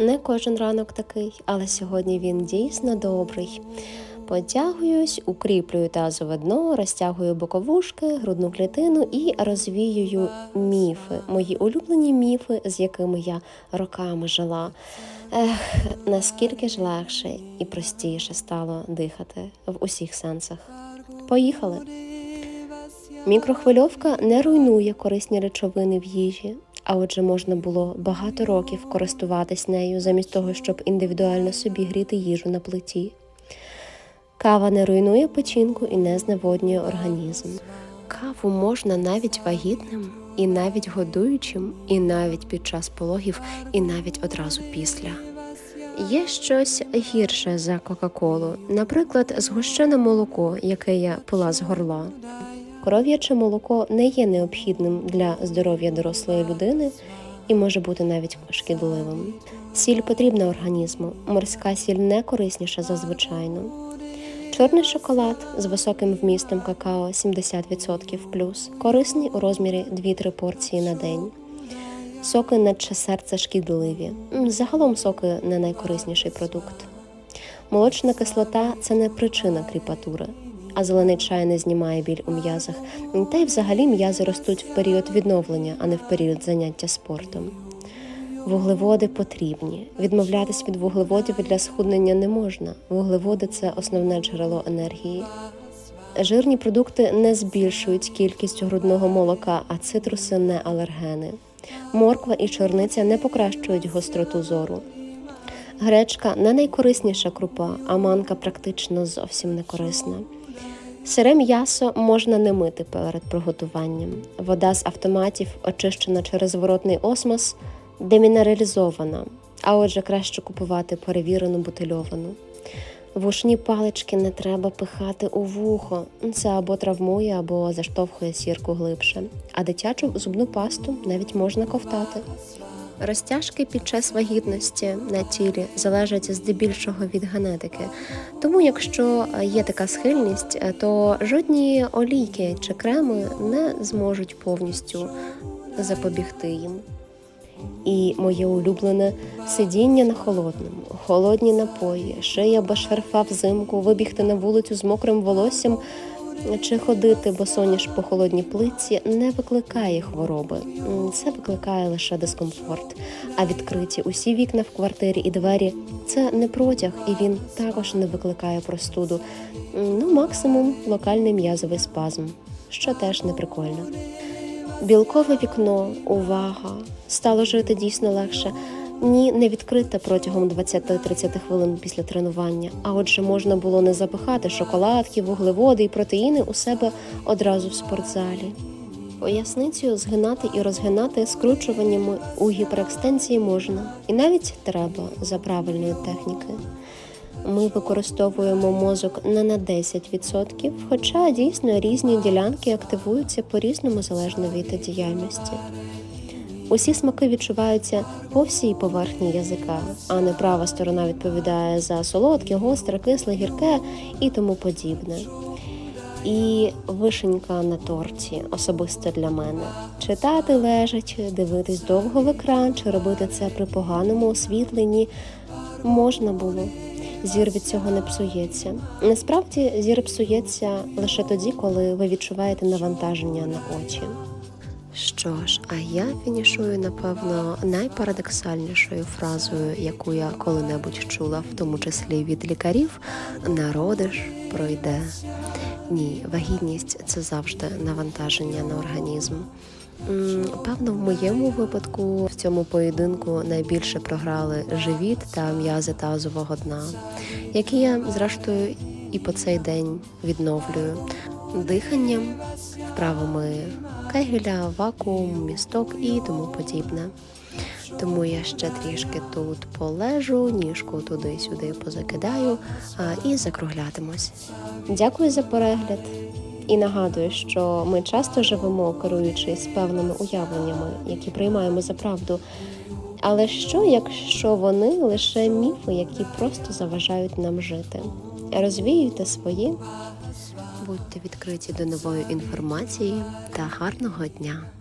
Не кожен ранок такий, але сьогодні він дійсно добрий. Потягуюсь, укріплюю тазове дно, розтягую боковушки, грудну клітину і розвіюю міфи, мої улюблені міфи, з якими я роками жила. Ех, наскільки ж легше і простіше стало дихати в усіх сенсах. Поїхали! Мікрохвильовка не руйнує корисні речовини в їжі, а отже, можна було багато років користуватись нею замість того, щоб індивідуально собі гріти їжу на плиті. Кава не руйнує печінку і не зневоднює організм. Каву можна навіть вагітним, і навіть годуючим, і навіть під час пологів, і навіть одразу після. Є щось гірше за Кока-Колу, наприклад, згущене молоко, яке я пила з горла. Коров'яче молоко не є необхідним для здоров'я дорослої людини і може бути навіть шкідливим. Сіль потрібна організму, морська сіль не корисніша за звичайну. Чорний шоколад з високим вмістом какао 70% плюс, корисний у розмірі 2-3 порції на день. Соки наче серце шкідливі. Загалом соки не найкорисніший продукт. Молочна кислота це не причина кріпатури, а зелений чай не знімає біль у м'язах. Та й взагалі м'язи ростуть в період відновлення, а не в період заняття спортом. Вуглеводи потрібні. Відмовлятись від вуглеводів для схуднення не можна. Вуглеводи це основне джерело енергії. Жирні продукти не збільшують кількість грудного молока, а цитруси не алергени. Морква і чорниця не покращують гостроту зору. Гречка не найкорисніша крупа, а манка практично зовсім не корисна. Сире м'ясо можна не мити перед приготуванням. Вода з автоматів, очищена через зворотний осмос, демінералізована, а отже, краще купувати перевірену бутильовану. Вушні палички не треба пихати у вухо. Це або травмує, або заштовхує сірку глибше. А дитячу зубну пасту навіть можна ковтати. Розтяжки під час вагітності на тілі залежать здебільшого від генетики. Тому, якщо є така схильність, то жодні олійки чи креми не зможуть повністю запобігти їм. І моє улюблене сидіння на холодному, холодні напої, шия без шарфа взимку, вибігти на вулицю з мокрим волоссям чи ходити босоніж по холодній плитці не викликає хвороби. Це викликає лише дискомфорт. А відкриті усі вікна в квартирі і двері це не протяг, і він також не викликає простуду. Ну, максимум локальний м'язовий спазм, що теж не прикольно. Білкове вікно, увага, стало жити дійсно легше. Ні, не відкрите протягом 20-30 хвилин після тренування. А отже, можна було не запихати шоколадки, вуглеводи і протеїни у себе одразу в спортзалі. Поясницю згинати і розгинати скручуваннями у гіперекстензії можна, і навіть треба за правильної техніки. Ми використовуємо мозок не на 10%, хоча дійсно різні ділянки активуються по-різному залежно від діяльності. Усі смаки відчуваються по всій поверхні язика, а не права сторона відповідає за солодке, гостре, кисле, гірке і тому подібне. І вишенька на торті особисто для мене. Читати лежачи, дивитись довго в екран чи робити це при поганому освітленні можна було. Зір від цього не псується. Насправді зір псується лише тоді, коли ви відчуваєте навантаження на очі. Що ж, а я фінішую, напевно, найпарадоксальнішою фразою, яку я коли-небудь чула, в тому числі від лікарів: народиш пройде. Ні, вагітність це завжди навантаження на організм. Певно, в моєму випадку в цьому поєдинку найбільше програли живіт та м'язи тазового дна, які я зрештою і по цей день відновлюю диханням, вправами кегеля, вакуум, місток і тому подібне. Тому я ще трішки тут полежу, ніжку туди-сюди позакидаю а, і закруглятимось. Дякую за перегляд. І нагадую, що ми часто живемо, керуючись певними уявленнями, які приймаємо за правду. Але що, якщо вони лише міфи, які просто заважають нам жити? Розвіюйте свої, будьте відкриті до нової інформації та гарного дня!